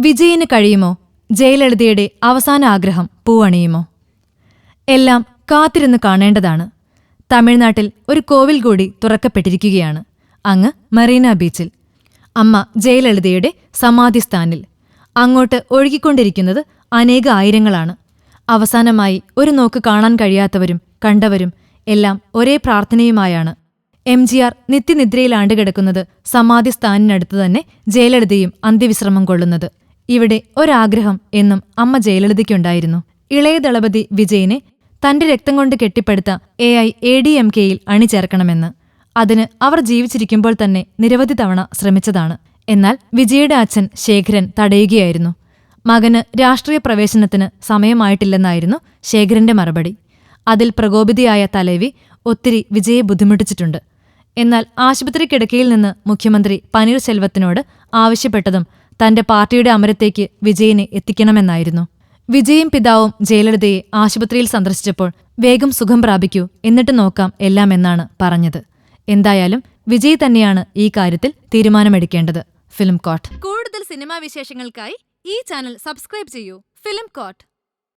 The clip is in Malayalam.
വിജയിന് കഴിയുമോ? ജയലളിതയുടെ അവസാന ആഗ്രഹം പൂവണിയുമോ എല്ലാം കാത്തിരുന്ന് കാണേണ്ടതാണ്. തമിഴ്നാട്ടിൽ ഒരു കോവിൽ കൂടി തുറക്കപ്പെട്ടിരിക്കുകയാണ്. അങ്ങ് മറീന ബീച്ചിൽ. അമ്മ ജയലളിതയുടെ സമാധിസ്ഥാനിൽ. അങ്ങോട്ട് ഒഴുകിക്കൊണ്ടിരിക്കുന്നത് അനേക ആയിരങ്ങളാണ്. അവസാനമായി ഒരു നോക്ക് കാണാൻ കഴിയാത്തവരും കണ്ടവരും എല്ലാം ഒരേ പ്രാർത്ഥനയുമായാണ്. എം ജി ആർ നിത്യനിദ്രയിലാണ്ട് കിടക്കുന്നത് സമാധിസ്ഥാനിനടുത്ത് തന്നെ ജയലളിതയും അന്ത്യവിശ്രമം കൊള്ളുന്നത്. ഇവിടെ ഒരാഗ്രഹം എന്നും അമ്മ ജയലളിതയ്ക്കുണ്ടായിരുന്നു. ഇളയ ദളപതി വിജയനെ തന്റെ രക്തം കൊണ്ട് കെട്ടിപ്പടുത്ത A I A D M കെയിൽ അണിചേർക്കണമെന്ന്. അതിന് അവർ ജീവിച്ചിരിക്കുമ്പോൾ തന്നെ നിരവധി തവണ ശ്രമിച്ചതാണ്. എന്നാൽ വിജയുടെ അച്ഛൻ ശേഖരൻ തടയുകയായിരുന്നു. മകന് രാഷ്ട്രീയ പ്രവേശനത്തിന് സമയമായിട്ടില്ലെന്നായിരുന്നു ശേഖരന്റെ മറുപടി. അതിൽ പ്രകോപിതയായ തലവി ഒത്തിരി വിജയെ ബുദ്ധിമുട്ടിച്ചിട്ടുണ്ട്. എന്നാൽ ആശുപത്രി കിടക്കയിൽ നിന്ന് മുഖ്യമന്ത്രി പനീർശെൽവത്തിനോട് ആവശ്യപ്പെട്ടതും തന്റെ പാർട്ടിയുടെ അമരത്തേക്ക് വിജയനെ എത്തിക്കണമെന്നായിരുന്നു. വിജയും പിതാവും ജയലളിതയെ ആശുപത്രിയിൽ സന്ദർശിച്ചപ്പോൾ വേഗം സുഖം പ്രാപിക്കൂ എന്നിട്ട് നോക്കാം എല്ലാം എന്നാണ് പറഞ്ഞത്. എന്തായാലും വിജയ് തന്നെയാണ് ഈ കാര്യത്തിൽ തീരുമാനമെടുക്കേണ്ടത്. Film coat. കൂടുതൽ സിനിമാ വിശേഷങ്ങൾക്കായി ഈ ചാനൽ സബ്സ്ക്രൈബ് ചെയ്യൂ. Film coat.